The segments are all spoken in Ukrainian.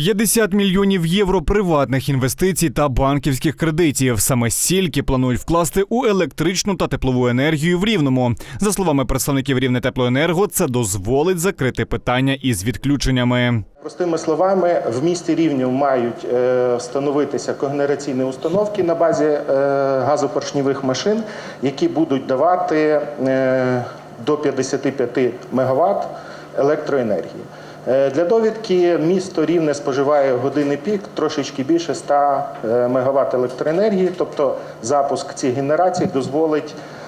50 мільйонів євро приватних інвестицій та банківських кредитів. Саме стільки планують вкласти у електричну та теплову енергію в Рівному. За словами представників Рівне Теплоенерго, це дозволить закрити питання із відключеннями. Простими словами, в місті Рівнів мають е, встановитися когенераційні установки на базі е, газопоршньових машин, які будуть давати е, до 55 МВт електроенергії. Е, Для довідки місто Рівне споживає години пік трошечки більше 100 МВт електроенергії, тобто запуск цих генерацій дозволить е,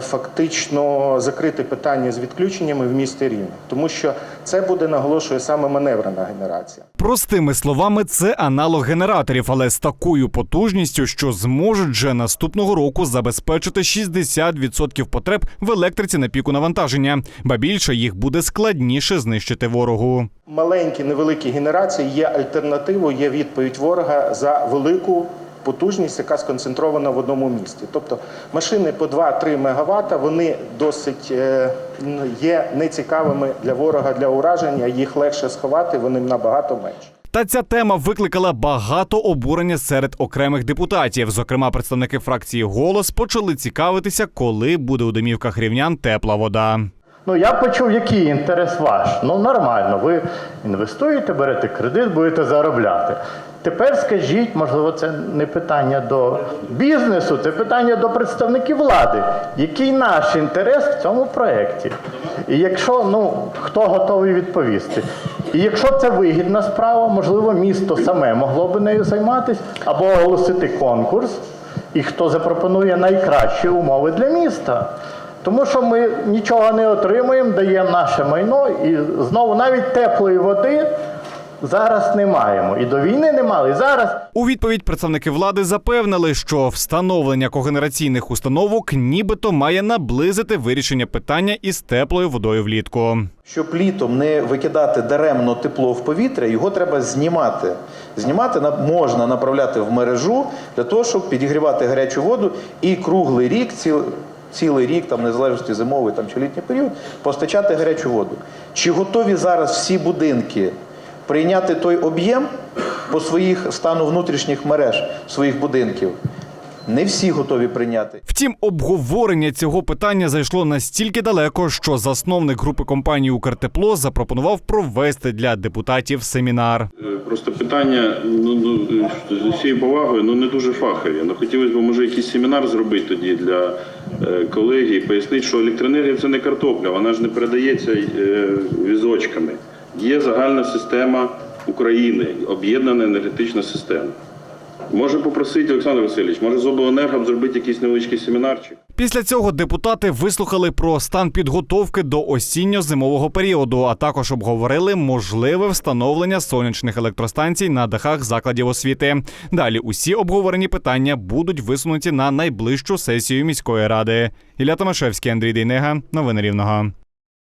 фактично закрити питання з відключеннями в місті Рівне, тому що це буде наголошую саме маневрена генерація. Простими словами, це аналог генераторів, але з такою потужністю, що зможуть вже наступного року забезпечити 60% потреб в електриці на піку навантаження, ба більше їх буде складніше знищити ворогу. Маленькі невеликі генерації є альтернативою, є відповідь ворога за велику потужність, яка сконцентрована в одному місті. Тобто машини по 2-3 МВт, вони досить е, є нецікавими для ворога для ураження. Їх легше сховати, вони набагато менше. Та ця тема викликала багато обурення серед окремих депутатів. Зокрема, представники фракції Голос почали цікавитися, коли буде у домівках рівнян тепла вода. Ну, я почув, який інтерес ваш. Ну, нормально, ви інвестуєте, берете кредит, будете заробляти. Тепер скажіть, можливо, це не питання до бізнесу, це питання до представників влади. Який наш інтерес в цьому проєкті? І якщо, ну, хто готовий відповісти? І якщо це вигідна справа, можливо, місто саме могло би нею займатися або оголосити конкурс, і хто запропонує найкращі умови для міста. Тому що ми нічого не отримуємо, даємо наше майно, і знову навіть теплої води зараз не маємо. І до війни не мали. І зараз У відповідь представники влади запевнили, що встановлення когенераційних установок нібито має наблизити вирішення питання із теплою водою влітку. Щоб літом не викидати даремно тепло в повітря, його треба знімати. Знімати на- можна направляти в мережу для того, щоб підігрівати гарячу воду і круглий рік, ціл, цілий рік, там незалежності зимовий там, чи літній період, постачати гарячу воду. Чи готові зараз всі будинки прийняти той об'єм по своїх стану внутрішніх мереж своїх будинків? Не всі готові прийняти. Втім, обговорення цього питання зайшло настільки далеко, що засновник групи компанії Укртепло запропонував провести для депутатів семінар. Е, Просто питання, ну, ну з усією повагою, ну не дуже фахові. Ну хотілося б, може, якийсь семінар зробити тоді для е, колеги і пояснити, що електроенергія це не картопля, вона ж не передається е, візочками. Є загальна система України, об'єднана енергетична система. Може попросити Олександр Васильович, може з обленерго зробити якийсь невеличкий семінарчик. Після цього депутати вислухали про стан підготовки до осінньо-зимового періоду, а також обговорили можливе встановлення сонячних електростанцій на дахах закладів освіти. Далі усі обговорені питання будуть висунуті на найближчу сесію міської ради. Ілля Томашевський, Андрій Дейнега. Новини Рівного.